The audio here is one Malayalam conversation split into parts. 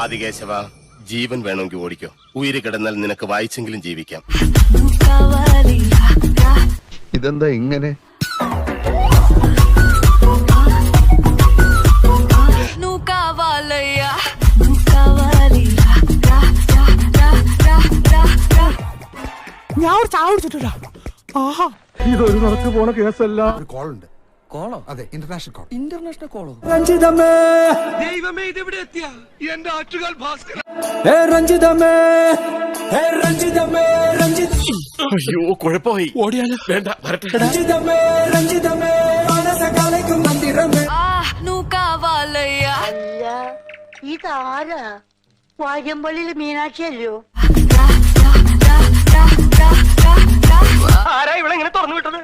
ആദികേശവ ജീവൻ വേണമെങ്കിൽ ഓടിക്കോ. ഉയര് കിടന്നാൽ നിനക്ക് വായിച്ചെങ്കിലും ജീവിക്കാം. ഇതെന്താ ഇങ്ങനെ? ഞാൻ ഒരു ചാവടിച്ചിട്ടില്ല ആഹാ. ഇതൊരു നടക്ക് പോണ കേസല്ല. ഒരു കോളുണ്ട് കോളോ? അതെ ഇന്റർനാഷണൽ കോൾ ഇന്റർനാഷണൽ കോളോ? രഞ്ജിതമേ ദൈവമേ ഇത് എവിടെ എത്തിയ? എന്റെ ആറ്റുകാൽ ഭാസ്കരൻ ഹേ രഞ്ജിതമേ ഹേ രഞ്ജിതമേ രഞ്ജിത അയ്യോ കുഴപ്പമായി. ഓടിയാല? വേണ്ട വരട്ടെ. രഞ്ജിതമേ രഞ്ജിതമേ മനസകാലയ്ക്കും മന്ദിരമേ. ആ നൂക്കാവാലയ്യ. അല്ല ഇതാരാ? വാര്യമ്പള്ളിയിൽ മീനാക്ഷി അല്ലയോ? ആരാ ഇവിടെ ഇങ്ങനെ തുറന്നു വിട്ടത്?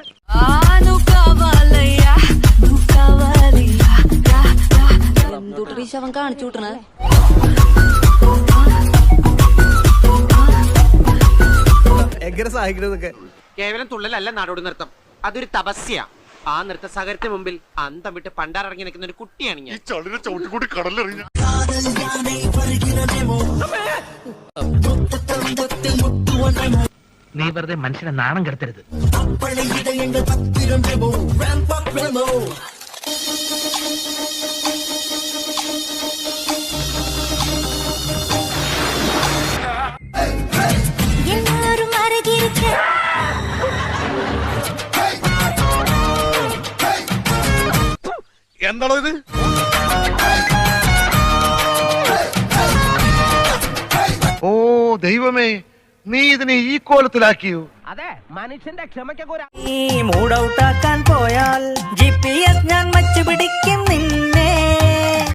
ശവൻ കാണിച്ചു വിട്ടണ. എങ്ങനെ സഹായിക്കണതൊക്കെ കേവലം തുള്ളലല്ല നാടോട് നൃത്തം. അതൊരു തപസ്യ. ആ നൃത്ത സഹകരത്തിന് മുമ്പിൽ അന്തം വിട്ട് പണ്ടാറിറങ്ങി നിൽക്കുന്ന ഒരു കുട്ടിയാണ് ഞാൻ. ചളിനെ ചവിട്ടിക്കൂടി കടലെറിഞ്ഞ നീ വെറുതെ മനുഷ്യനെ നാണം കെടുത്തരുത്. എന്താണോ ഇത്? ഓ ദൈവമേ നീ ഇതിനെ ഈ കോലത്തിലാക്കിയോ? അതെ മനുഷ്യന്റെ ക്ഷമയ്ക്കൊക്കെ ഒരു ഈ മൂഡൌട്ടാക്കാൻ പോയാൽ ജി പി